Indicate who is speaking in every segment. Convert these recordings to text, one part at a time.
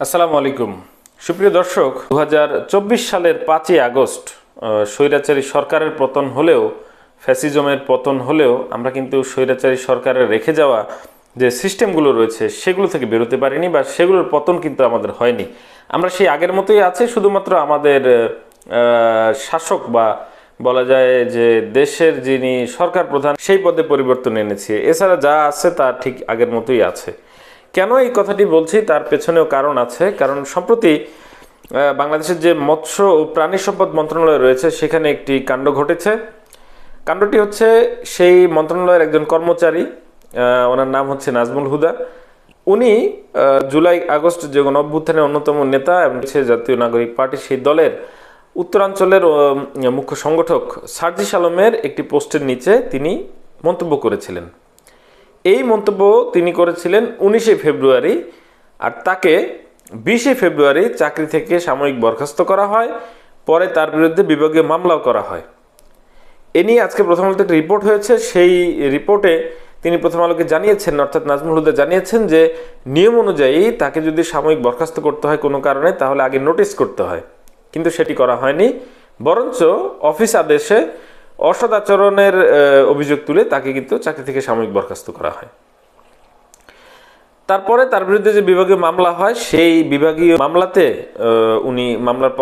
Speaker 1: আসসালামু আলাইকুম। সুপ্রিয় দর্শক দু হাজার চব্বিশ সালের পাঁচই আগস্ট স্বৈরাচারী সরকারের পতন হলেও, ফ্যাসিজমের পতন হলেও আমরা কিন্তু স্বৈরাচারী সরকারের রেখে যাওয়া যে সিস্টেমগুলো রয়েছে, সেগুলো থেকে বেরোতে পারিনি বা সেগুলোর পতন কিন্তু আমাদের হয়নি। আমরা সেই আগের মতোই আছে, শুধুমাত্র আমাদের শাসক বা বলা যায় যে দেশের যিনি সরকার প্রধান, সেই পদে পরিবর্তন এনেছে। এছাড়া যা আছে তা ঠিক আগের মতোই আছে। কেন এই কথাটি বলছি তার পেছনেও কারণ আছে? কারণ সম্প্রতি বাংলাদেশের যে মৎস্য ও প্রাণী সম্পদ মন্ত্রণালয় রয়েছে, সেখানে একটি কাণ্ড ঘটেছে। কাণ্ডটি হচ্ছে সেই মন্ত্রণালয়ের একজন কর্মচারী ওনার নাম হচ্ছে নাজমুল হুদা। উনি জুলাই আগস্ট যে গণ অভ্যুত্থানের অন্যতম নেতা এবং জাতীয় নাগরিক পার্টি, সেই দলের উত্তরাঞ্চলের মুখ্য সংগঠক সার্জিস আলমের একটি পোস্টের নিচে তিনি মন্তব্য করেছিলেন। এই মন্তব্য তিনি করেছিলেন উনিশে ফেব্রুয়ারি আর তাকে বিশে ফেব্রুয়ারি চাকরি থেকে সাময়িক বরখাস্ত করা হয়, পরে তার বিরুদ্ধে বিভাগীয় মামলাও করা হয়। এ নিয়ে আজকে প্রথম আলোতে একটা রিপোর্ট হয়েছে। সেই রিপোর্টে তিনি প্রথম আলোকে জানিয়েছেন, অর্থাৎ নাজমুল হুদা জানিয়েছেন যে নিয়ম অনুযায়ী তাকে যদি সাময়িক বরখাস্ত করতে হয় কোনো কারণে, তাহলে আগে নোটিশ করতে হয়। কিন্তু সেটি করা হয়নি। বরঞ্চ অফিস আদেশে অসদাচরণের আচরণের অভিযোগ তুলে তাকে কিন্তু চাকরি থেকে সাময়িক বরখাস্ত করা হয়। তারপরে তার বিরুদ্ধে যে বিভাগীয় মামলা হয়, সেই বিভাগীয় মামলাতে উনি মামলার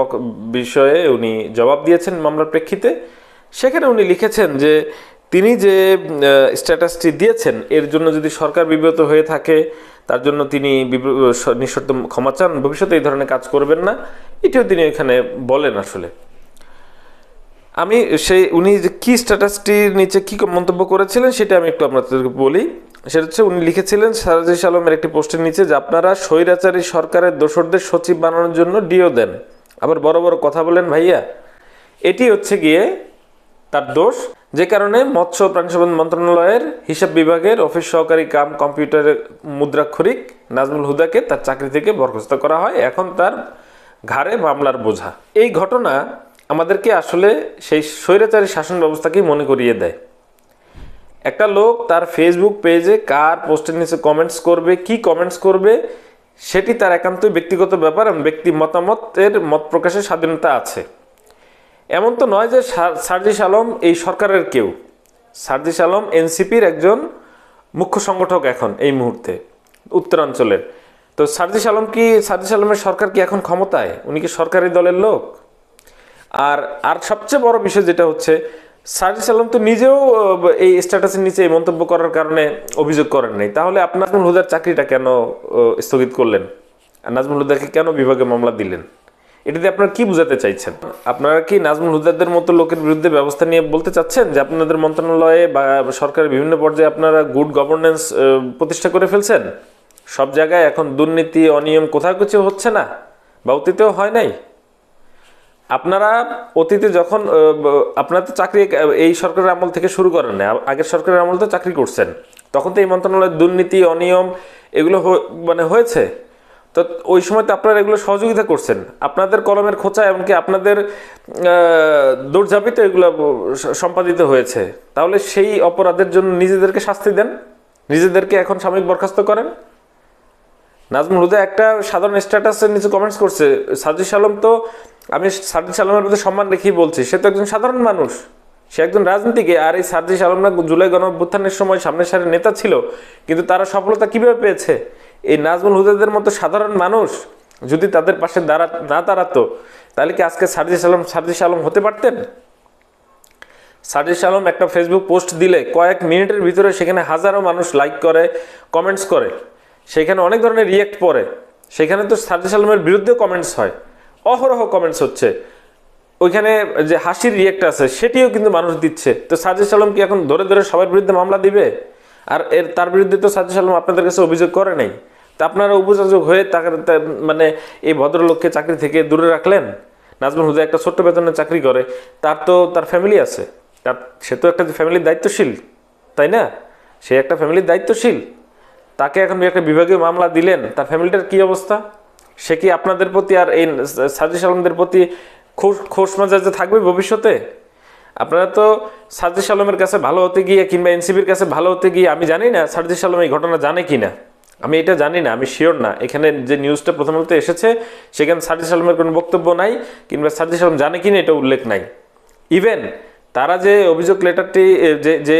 Speaker 1: বিষয়ে উনি জবাব দিয়েছেন মামলার প্রেক্ষিতে। সেখানে উনি লিখেছেন যে, তিনি যে স্ট্যাটাসটি দিয়েছেন, এর জন্য যদি সরকার বিব্রত হয়ে থাকে, তার জন্য তিনি নিঃশর্ত ক্ষমা চান, ভবিষ্যতে এই ধরনের কাজ করবেন না। এটিও তিনি এখানে বলেন আসলে। আমি সেই, উনি যে কি স্ট্যাটাসটির নিচে কী মন্তব্য করেছিলেন, সেটা আমি একটু আপনাদেরকে বলি। সেটা হচ্ছে, উনি লিখেছিলেন সারাজিস আলমের একটি পোস্টের নিচে, যে আপনারা স্বৈরাচারী সরকারের দোসরদের সচিব বানানোর জন্য ডিও দেন। আবার বড় বড় কথা বলেন, ভাইয়া, এটি হচ্ছে গিয়ে তার দোষ। যে কারণে মৎস্য প্রাণী মন্ত্রণালয়ের হিসাব বিভাগের অফিস সহকারী কাম কম্পিউটারের মুদ্রাক্ষরিক নাজমুল হুদাকে তার চাকরি থেকে বরখাস্ত করা হয়। এখন তার ঘাড়ে মামলার বোঝা। এই ঘটনা আমাদেরকে আসলে সেই স্বৈরাচারী শাসন ব্যবস্থাকেই মনে করিয়ে দেয়। একটা লোক তার ফেসবুক পেজে কার পোস্টের নিচে কমেন্টস করবে, কি কমেন্টস করবে, সেটি তার একান্তই ব্যক্তিগত ব্যাপার এবং ব্যক্তি মতামতের মত প্রকাশের স্বাধীনতা আছে। এমন তো নয় যে সার- সার্জিস আলম এই সরকারের কেউ। সার্জিস আলম এনসিপির একজন মুখ্য সংগঠক এখন এই মুহূর্তে, উত্তরাঞ্চলের। তো সার্জিস আলম কি, সার্জিস আলমের সরকার কি এখন ক্ষমতায়? উনি কি সরকারি দলের লোক? আর আর সবচেয়ে বড় বিষয় যেটা হচ্ছে, সার্জিস আলম তো নিজেও এই স্ট্যাটাসের নিচে মন্তব্য করার কারণে অভিযোগ করেন নাই। তাহলে আপনার নাজমুল হুদার চাকরিটা কেন স্থগিত করলেন? আর নাজমুল হুদাকে কেন বিভাগে মামলা দিলেন? এটাতে আপনারা কি বোঝাতে চাইছেন? আপনারা কি নাজমুল হুদাদের মতো লোকের বিরুদ্ধে ব্যবস্থা নিয়ে বলতে চাচ্ছেন যে আপনাদের মন্ত্রণালয়ে বা সরকারের বিভিন্ন পর্যায়ে আপনারা গুড গভর্নেন্স প্রতিষ্ঠা করে ফেলছেন? সব জায়গায় এখন দুর্নীতি, অনিয়ম কোথাও কিছু হচ্ছে না? বা অতীতেও হয় নাই? আপনারা অতীতে যখন আপনারা তো চাকরি এই সরকারের আমল থেকে শুরু করেন না আগের সরকারের আমল তো চাকরি করছেন। তখন তো এই মন্ত্রণালয়ের দুর্নীতি, অনিয়ম, এগুলো মানে হয়েছে। তো ওই সময় তো আপনারা এগুলো সহযোগিতা করছেন। আপনাদের কলমের খোঁচা এমনকি আপনাদের দৌড়ঝাঁপিতে এগুলো সম্পাদিত হয়েছে। তাহলে সেই অপরাধের জন্য নিজেদেরকে শাস্তি দেন? নিজেদেরকে এখন সাময়িক বরখাস্ত করেন? নাজমুল হুদা একটা সাধারণ স্ট্যাটাসের নিচে কমেন্টস করছে সাজিস আলম তো, আমি সাজিস আলমের প্রতি সম্মান রেখেই বলছি, সে তো একজন সাধারণ মানুষ। সে একজন রাজনীতিকে, আর এই সাজিস আলমরা জুলাই গণ অভ্যুত্থানের সময় সামনের সারির নেতা ছিল, কিন্তু তারা সফলতা কীভাবে পেয়েছে? এই নাজমুল হুদাদের মতো সাধারণ মানুষ যদি তাদের পাশে দাঁড়া, না দাঁড়াতো, তাহলে কি আজকে সার্জিস আলম সার্জিস আলম হতে পারতেন? সার্জিস আলম একটা ফেসবুক পোস্ট দিলে কয়েক মিনিটের ভিতরে সেখানে হাজারো মানুষ লাইক করে কমেন্টস করে। সেখানে অনেক ধরনের রিয়েক্ট পড়ে। সেখানে তো সার্জিস আলমের বিরুদ্ধেও কমেন্টস হয়। অহরহ কমেন্টস হচ্ছে। ওইখানে যে হাসির রিয়েক্ট আছে, সেটিও কিন্তু মানুষ দিচ্ছে। তো সার্জিস আলম কি এখন ধরে ধরে সবার বিরুদ্ধে মামলা দিবে? আর এর তার বিরুদ্ধে তো সার্জিস আলম আপনাদের কাছে অভিযোগ করে নাই। তা আপনারা উপযোগ হয়ে তাকে মানে এই ভদ্রলোককে চাকরি থেকে দূরে রাখলেন? নাজমুল হুদা একটা ছোট্ট বেতনে চাকরি করে। তার তো তার ফ্যামিলি আছে। তার সে তো একটা ফ্যামিলির দায়িত্বশীল, তাই না? সে একটা ফ্যামিলির দায়িত্বশীল। তাকে এখন একটা বিভাগীয় মামলা দিলেন, তার ফ্যামিলিটার কি অবস্থা? সে কি আপনাদের প্রতি আর এই সাজিস আলমদের প্রতি খোশ খোশ মেজাজে থাকবে ভবিষ্যতে? আপনারা তো সাজিস আলমের কাছে ভালো হতে গিয়ে কিংবা এনসিবির কাছে ভালো হতে গিয়ে, আমি জানি না সাজিস আলম এই ঘটনা জানে কি না আমি এটা জানি না, আমি শিওর না। এখানে যে নিউজটা প্রথমত এসেছে, সেখানে সার্জিস আলমের কোনো বক্তব্য নাই, কিংবা সার্জিস আলম জানে কি না এটা উল্লেখ নাই। ইভেন তারা যে অভিযোগ লেটারটি যে যে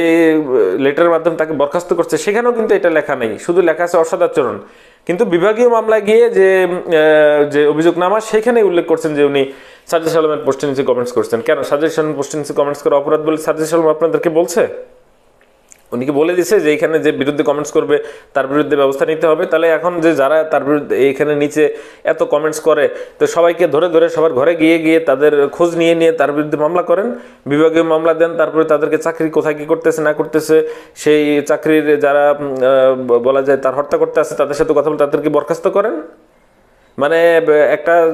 Speaker 1: লেটারের মাধ্যমে তাকে বরখাস্ত করছে, সেখানেও কিন্তু এটা লেখা নেই। শুধু লেখা আছে অসদাচরণ কিন্তু বিভাগীয় মামলায় গিয়ে যে যে অভিযোগ নামা সেখানে উল্লেখ করছেন যে উনি সাজেশ আলমের পোস্টের কমেন্টস করছেন। কেন? সাজেশ আলম পোস্টের কমেন্টস করে অপরাধ বলে সাজেশ আলম আপনাদেরকে বলছে? উনি কি বলে দিছে যে এখানে যে বিরুদ্ধে কমেন্টস করবে, তার বিরুদ্ধে ব্যবস্থা নিতে হবে? তাহলে এখন যে যারা তার বিরুদ্ধে এইখানে নিচে এত কমেন্টস করে, তো সবাইকে ধরে ধরে সবার ঘরে গিয়ে গিয়ে তাদের খোঁজ নিয়ে নিয়ে তার বিরুদ্ধে মামলা করেন। বিভাগীয় মামলা দেন, তারপরে তাদেরকে চাকরি কোথায় কী করতেছে, না করতেছে, সেই চাকরির যারা বলা যায় তার হত্যা করতে আছে, তাদের সাথে কথা বলে তাদেরকে বরখাস্ত করেন। মানে একটা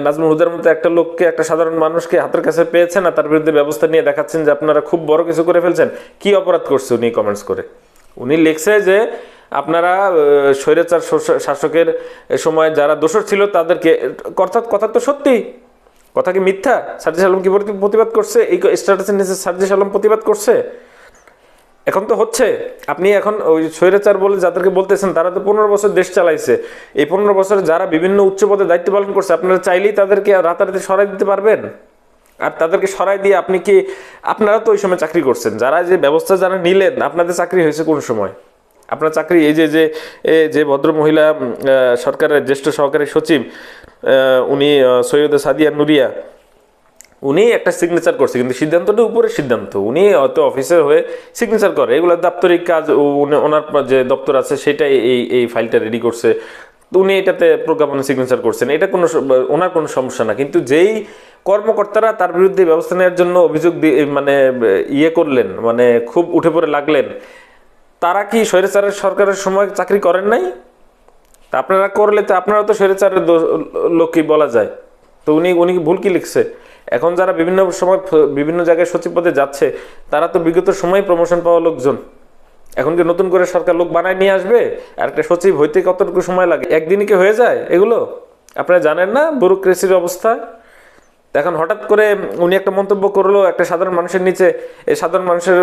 Speaker 1: নাজমুল হুদার মতো একটা লোককে, একটা সাধারণ মানুষকে হাতের কাছে পেয়েছেন আর তার বিরুদ্ধে ব্যবস্থা নিয়ে দেখাচ্ছেন যে আপনারা খুব বড় কিছু করে ফেলছেন। কি অপরাধ করছে উনি কমেন্টস করে? উনি লিখছে যে, আপনারা স্বৈরাচার শাসকের সময় যারা দোষর ছিল তাদেরকে অর্থাৎ কথা তো সত্যি, কথা কি মিথ্যা? সার্জিস আলম কি প্রতি- প্রতিবাদ করছে? এই স্ট্যাটাসের নিচে সার্জিস আলম প্রতিবাদ করছে? এখন তো হচ্ছে, আপনি এখন ওই স্বৈরাচার বলে যাদেরকে বলতেছেন, তারা তো পনেরো বছর দেশ চালাইছে। এই পনেরো বছরে যারা বিভিন্ন উচ্চ পদে দায়িত্ব পালন করছে, আপনারা চাইলেই তাদেরকে রাতারাতি সরাই দিতে পারবেন? আর তাদেরকে সরাই দিয়ে আপনি কি, আপনারা তো ওই সময় চাকরি করছেন, যারা যে ব্যবস্থা যারা নিলেন, আপনাদের চাকরি হয়েছে কোন সময়? আপনার চাকরি, এই যে যে যে ভদ্র মহিলা সরকারের জ্যেষ্ঠ সহকারী সচিব উনি সৈয়দ সাদিয়া নুরিয়া উনি একটা সিগনেচার করছে, কিন্তু সিদ্ধান্তটা উপরের সিদ্ধান্ত। উনি হয়তো অফিসের হয়ে সিগনেচার করে। এগুলো দাপ্তরিক কাজ ওনার যে দপ্তর আছে, সেটাই এই এই ফাইলটা রেডি করছে। উনি এটাতে প্রজ্ঞাপনে সিগনেচার করছেন। এটা কোনো ওনার কোনো সমস্যা না। কিন্তু যেই কর্মকর্তারা তার বিরুদ্ধে ব্যবস্থা নেওয়ার জন্য অভিযোগ মানে ইয়ে করলেন মানে খুব উঠে পড়ে লাগলেন, তারা কি স্বৈরাচারের সরকারের সময় চাকরি করেন নাই? তা আপনারা করলে তো আপনারা তো স্বৈরাচারের লোকই বলা যায়। তো উনি উনি ভুল কি লিখছে? এখন যারা বিভিন্ন সময় বিভিন্ন জায়গায় সচিব পদে যাচ্ছে, তারা তো বিগত সময় প্রমোশন পাওয়া লোকজন। এখন কি নতুন করে সরকার লোক বানায় নিয়ে আসবে? আর একটা সচিব হইতে কতটুকু সময় লাগে? একদিনই কি হয়ে যায় এগুলো? আপনারা জানেন না ব্যুরোক্রেসির অবস্থা? এখন হঠাৎ করে উনি একটা মন্তব্য করল, একটা সাধারণ মানুষের নিচে, এই সাধারণ মানুষের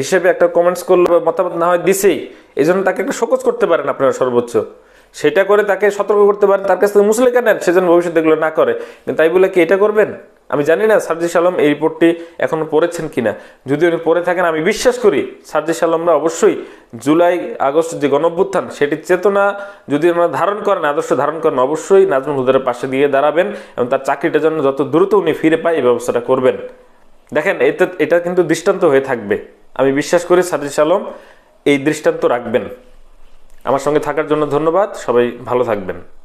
Speaker 1: হিসেবে একটা কমেন্টস করল, মতামত না হয় দিছেই। এই জন্য তাকে একটা শোকজ করতে পারেন আপনারা সর্বোচ্চ। সেটা করে তাকে সতর্ক করতে পারেন, তার কাছ থেকে মুসলে কেনেন সেজন্য ভবিষ্যতে এগুলো না করে। তাই বলে কি এটা করবেন? আমি জানি না সার্জিস আলম এই রিপোর্টটি এখনও পড়েছেন কিনা। যদি উনি পড়ে থাকেন, আমি বিশ্বাস করি সার্জিস আলমরা অবশ্যই জুলাই, আগস্ট যে গণভ্যুত্থান সেটির চেতনা যদি ওনারা ধারণ করেন, আদর্শ ধারণ করেন, অবশ্যই নাজমুল হুদারের পাশে দিয়ে দাঁড়াবেন এবং তার চাকরিটা যেন যত দ্রুত উনি ফিরে পায় এই ব্যবস্থাটা করবেন। দেখেন, এতে, এটা কিন্তু দৃষ্টান্ত হয়ে থাকবে। আমি বিশ্বাস করি সার্জিস আলম এই দৃষ্টান্ত রাখবেন। আমার সঙ্গে থাকার জন্য ধন্যবাদ। সবাই ভালো থাকবেন।